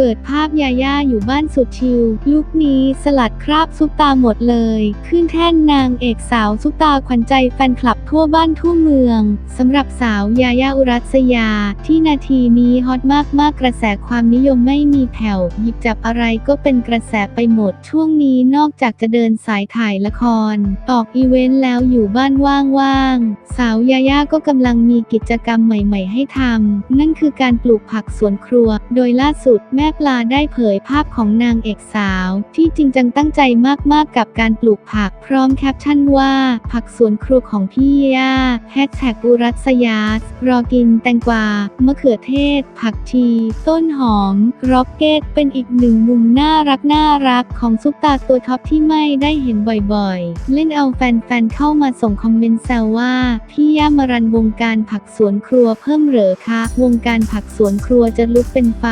เปิดภาพยาย่าอยู่บ้านสุดชิลลุคนี้สลัดคราบซุปตาหมดเลย ขึ้นแท่นนางเอกสาวซุปตาขวัญใจแฟนคลับทั่วบ้านทั่วเมืองสำหรับสาวยาย่าอุรัสยา ที่นาทีนี้ฮอตมากๆกระแสความนิยมไม่มีแผ่วหยิบจับอะไรก็เป็นกระแสไปหมดช่วงนี้นอกจากจะเดินสายถ่ายละคร ออกอีเวนต์แล้วอยู่บ้านว่างๆสาวยาย่าก็กำลังมีกิจกรรมใหม่ ๆ ให้ทำนั่นคือการปลูกผักสวนครัว โดยล่าสุดแม่ปลาได้เผยภาพของนางเอกสาว ที่จริงจังตั้งใจมากๆกับการปลูกผักพร้อมแคปชั่นว่า ผักสวนครัวของพี่ย่าแฮชแท็กอุรัสยาสรอกินแตงกวามะเขือเทศ ผักชี ต้นหอมร็อกเก็ตเป็นอีกหนึ่งมุมน่ารักน่ารักของซุปตาตัวท็อปที่ไม่ได้เห็นบ่อยๆ เล่นเอาแฟนๆเข้ามาส่งคอมเมนต์แซวว่า พี่ย่ามารันวงการผักสวนครัวเพิ่มเหรอคะ วงการผักสวนครัวจะลุกเป็นไฟ